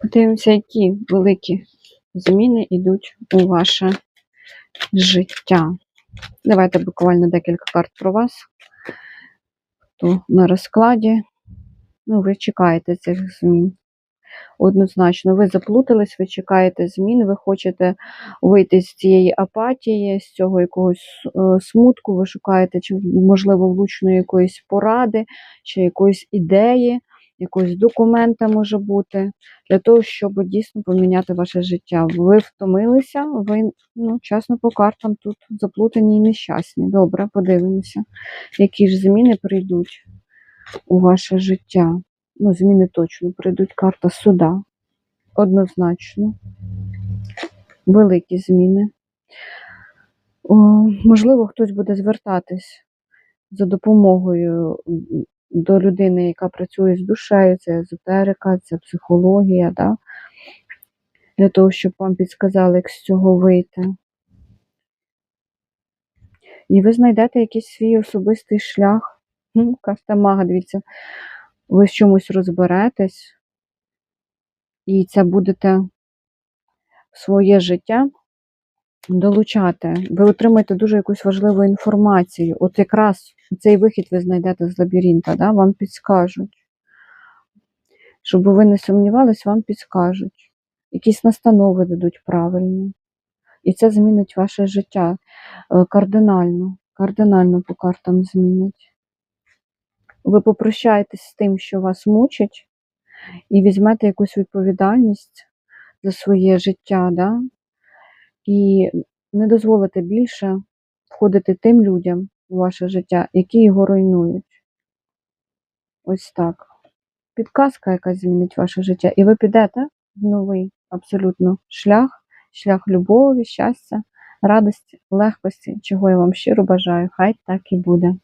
Подивимося, які великі зміни йдуть у ваше життя. Давайте буквально декілька карт про вас. Хто на розкладі. Ну, ви чекаєте цих змін. Однозначно, ви заплутались, ви чекаєте змін, ви хочете вийти з цієї апатії, з цього якогось е, смутку, ви шукаєте, чи, можливо, влучної якоїсь поради, чи якоїсь ідеї, якогось документа може бути, для того, щоб дійсно поміняти ваше життя. Ви втомилися, ви, ну, чесно, по картам тут заплутані і нещасні. Добре, подивимося, які ж зміни прийдуть у ваше життя. Ну, зміни точно прийдуть. Карта суда. Однозначно. Великі зміни. О, можливо, хтось буде звертатись за допомогою до людини, яка працює з душею, це езотерика, це психологія, да? для того, щоб вам підсказали, як з цього вийти. І ви знайдете якийсь свій особистий шлях. Хм, мага, дивіться, ви в чомусь розберетесь, і це будете своє життя долучати. Ви отримаєте дуже якусь важливу інформацію. От якраз цей вихід ви знайдете з лабіринта, да? вам підскажуть. Щоб ви не сумнівались, вам підскажуть. Якісь настанови дадуть правильні. І це змінить ваше життя е, кардинально. Кардинально по картам змінить. Ви попрощаєтесь з тим, що вас мучить, і візьмете якусь відповідальність за своє життя, да? І не дозволите більше входити тим людям у ваше життя, які його руйнують. Ось так. Підказка, яка змінить ваше життя, і ви підете в новий абсолютно шлях, шлях любові, щастя, радості, легкості, чого я вам щиро бажаю. Хай так і буде.